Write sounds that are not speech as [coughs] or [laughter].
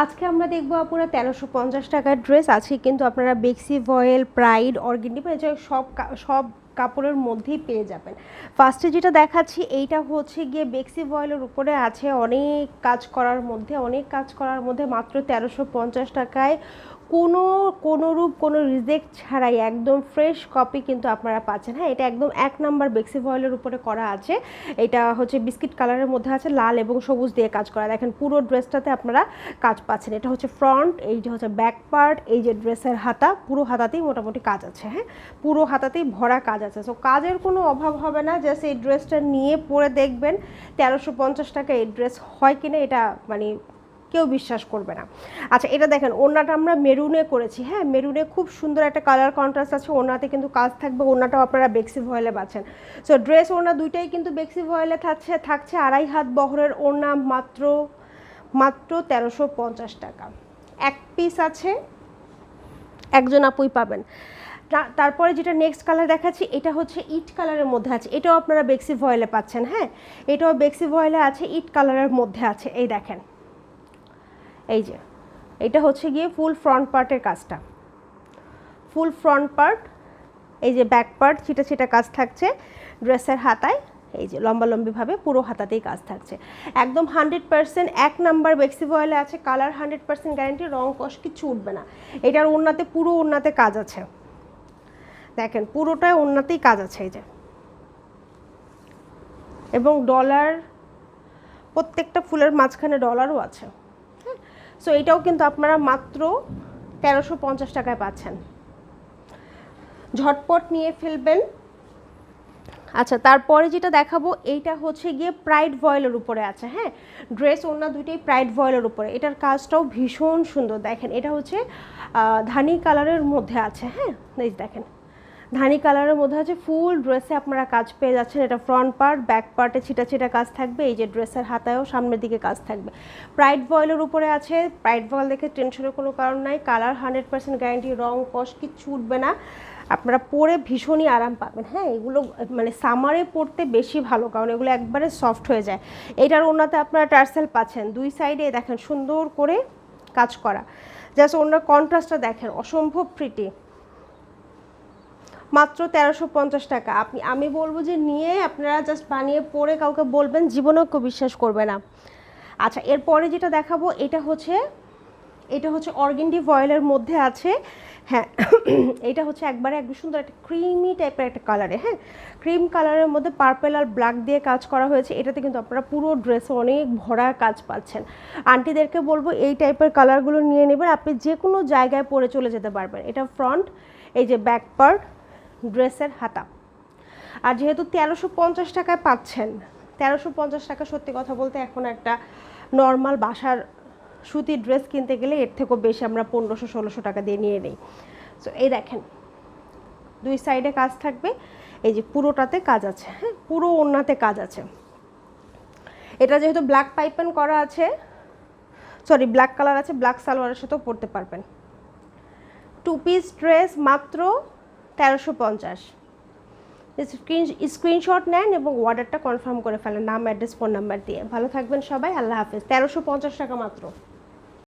আজকে আমরা দেখব আপনারা তেরোশো পঞ্চাশ টাকার ড্রেস আজকে কিন্তু আপনারা বেক্সি, ভয়েল, প্রাইড অর্গেন্ডি মানে যে সব সব কাপড়ের মধ্যেই পেয়ে যাবেন। ফার্স্টে যেটা দেখাচ্ছি, এইটা হচ্ছে গিয়ে বেক্সি, ভয়েলের উপরে আছে অনেক কাজ করার মধ্যে, অনেক কাজ করার মধ্যে মাত্র তেরোশো পঞ্চাশ টাকায় কোনো কোনো রূপ, কোনো রিজেক্ট ছাড়াই একদম ফ্রেশ কপি কিন্তু আপনারা পাচ্ছেন। হ্যাঁ এটা একদম এক নাম্বার বেক্সি ভয়েলের উপরে করা আছে। এটা হচ্ছে বিস্কিট কালারের মধ্যে আছে, লাল এবং সবুজ দিয়ে কাজ করা। দেখেন, পুরো ড্রেসটাতে আপনারা কাজ পাচ্ছেন। এটা হচ্ছে ফ্রন্ট এই যে হচ্ছে ব্যাক পার্ট এই যে ড্রেসের হাতা, পুরো হাতাতেই মোটামুটি কাজ আছে। হ্যাঁ পুরো হাতাতেই ভরা কাজ আছে। সো কাজের কোনো অভাব হবে না জাস্ট এই ড্রেসটা নিয়ে পরে দেখবেন, তেরোশো পঞ্চাশ টাকা এই ড্রেস হয় কিনা, এটা মানে কেউ বিশ্বাস করবে না। আচ্ছা এটা দেখেন, ওড়নাটা আমরা মেরুনে করেছি হ্যাঁ? মেরুনে খুব সুন্দর একটা কালার কন্ট্রাস্ট আছে, ওড়নাতে কিন্তু কাজ থাকবে, ওড়নাটাও আপনারা বেক্সি ভয়েলে পাচ্ছেন। সো ড্রেস ওড়না দুইটাই কিন্তু বেক্সি ভয়েলে থাকছে থাকছে আড়াই হাত বহরের ওড়না মাত্র মাত্র তেরোশো পঞ্চাশ টাকা। এক পিস আছে, একজন আপুই পাবেন। তারপরে যেটা নেক্সট কালার দেখাচ্ছি, এটা হচ্ছে ইট কালারের মধ্যে আছে, এটাও আপনারা বেক্সি ভয়েলে পাচ্ছেন হ্যাঁ? এটাও বেক্সি ভয়েলে আছে, ইট কালারের মধ্যে আছে, এই দেখেন। এই যে, এটা হচ্ছে গিয়ে ফুল ফ্রন্ট পার্টের কাজটা। ফুল ফ্রন্ট পার্ট এই যে ব্যাক পার্ট ছিটা ছিটা কাজ থাকছে ড্রেসের হাতায়, এই যে লম্বা লম্বিভাবে পুরো হাতাতেই কাজ থাকছে। একদম হান্ড্রেড পার্সেন্ট এক নাম্বার বেক্সি ভয়েলে আছে কালার হান্ড্রেড পার্সেন্ট গ্যারেন্টি রং কষ কিচ্ছু উঠবে না। এটার ওনাতে পুরো ওনাতে কাজ আছে। দেখেন, পুরোটাই ওনাতেই কাজ আছে এই যে। এবং ডলার প্রত্যেকটা ফুলের মাঝখানে ডলারও আছে। সো এটাও কিন্তু আপনারা মাত্র তেরোশো পঞ্চাশ টাকায় পাচ্ছেন। ঝটপট নিয়ে ফেলবেন। আচ্ছা তারপরে যেটা দেখাবো, এইটা হচ্ছে গিয়ে প্রাইড ভয়েলের উপরে আছে হ্যাঁ? ড্রেস ওনা দুইটাই প্রাইড ভয়েলের উপরে। এটার কাজটাও ভীষণ সুন্দর, দেখেন। এটা হচ্ছে ধানি কালারের মধ্যে আছে হ্যাঁ? দেখেন। ধানি কালারের মধ্যে আছে ফুল ড্রেসে আপনারা কাজ পেয়ে যাচ্ছেন। এটা ফ্রন্ট পার্ট ব্যাক পার্টে ছিটা ছিটা কাজ থাকবে। এই যে ড্রেসের হাতায়ও সামনের দিকে কাজ থাকবে। প্রাইড ভয়েলের উপরে আছে। প্রাইড ভয়েল দেখে টেনশনের কোনো কারণ নাই। কালার হান্ড্রেড পার্সেন্ট গ্যারান্টি রং কষ, কিচ্ছু উঠবে না। আপনারা পরে ভীষণই আরাম পাবেন। হ্যাঁ এগুলো মানে সামারে পরতে বেশি ভালো, কারণ এগুলো একবারে সফট হয়ে যায়। এটার ওনাতে আপনারা টার্সেল পাচ্ছেন। দুই সাইডে দেখেন সুন্দর করে কাজ করা। জাস্ট ওনার কন্ট্রাস্টটা দেখেন। অসম্ভব প্রিটি মাত্র তেরোশো পঞ্চাশ টাকা। আপনি, আমি বলব যে নিয়ে আপনারা জাস্ট বানিয়ে পরে কাউকে বলবেন, জীবনেও কেউ বিশ্বাস করবে না। আচ্ছা এরপরে যেটা দেখাবো, এটা হচ্ছে এটা হচ্ছে অর্গেন্ডি ভয়েলের মধ্যে আছে। হ্যাঁ [coughs] এটা হচ্ছে একবারে একদম সুন্দর একটা ক্রিমি টাইপের একটা কালারে হ্যাঁ? ক্রিম কালারের মধ্যে পার্পেল আর ব্ল্যাক দিয়ে কাজ করা হয়েছে। এটাতে কিন্তু আপনারা পুরো ড্রেসে অনেক ভরা কাজ পাচ্ছেন। আন্টিদেরকে বলব, এই টাইপের কালারগুলো নিয়ে নেবেন। আপনি যে কোনো জায়গায় পরে চলে যেতে পারবেন। এটা ফ্রন্ট এই যে ব্যাক পার্ট ড্রেসের হাতা। আর যেহেতু তেরোশো পঞ্চাশ টাকায় পাচ্ছেন, তেরোশো পঞ্চাশ টাকা সত্যি কথা বলতে এখন একটা নর্মাল বাসার সুতির ড্রেস কিনতে গেলে এর থেকেও বেশি আমরা পনেরোশো, ষোলোশো টাকা দিয়ে নিয়ে নিই। সো এই দেখেন, দুই সাইডে কাজ থাকবে। এই যে পুরোটাতে কাজ আছে হ্যাঁ পুরো ওড়নাতে কাজ আছে। এটা যেহেতু ব্ল্যাক পাইপেন করা আছে সরি ব্ল্যাক কালার আছে ব্ল্যাক সালোয়ারের সাথেও পরতে পারবেন। টু পিস ড্রেস মাত্র তেরোশো পঞ্চাশ। স্ক্রিন স্ক্রিনশট নেন এবং অর্ডারটা কনফার্ম করে ফেলেন, নাম অ্যাড্রেস ফোন নাম্বার দিয়ে। ভালো থাকবেন সবাই, আল্লাহ হাফেজ। তেরোশো পঞ্চাশ টাকা মাত্র।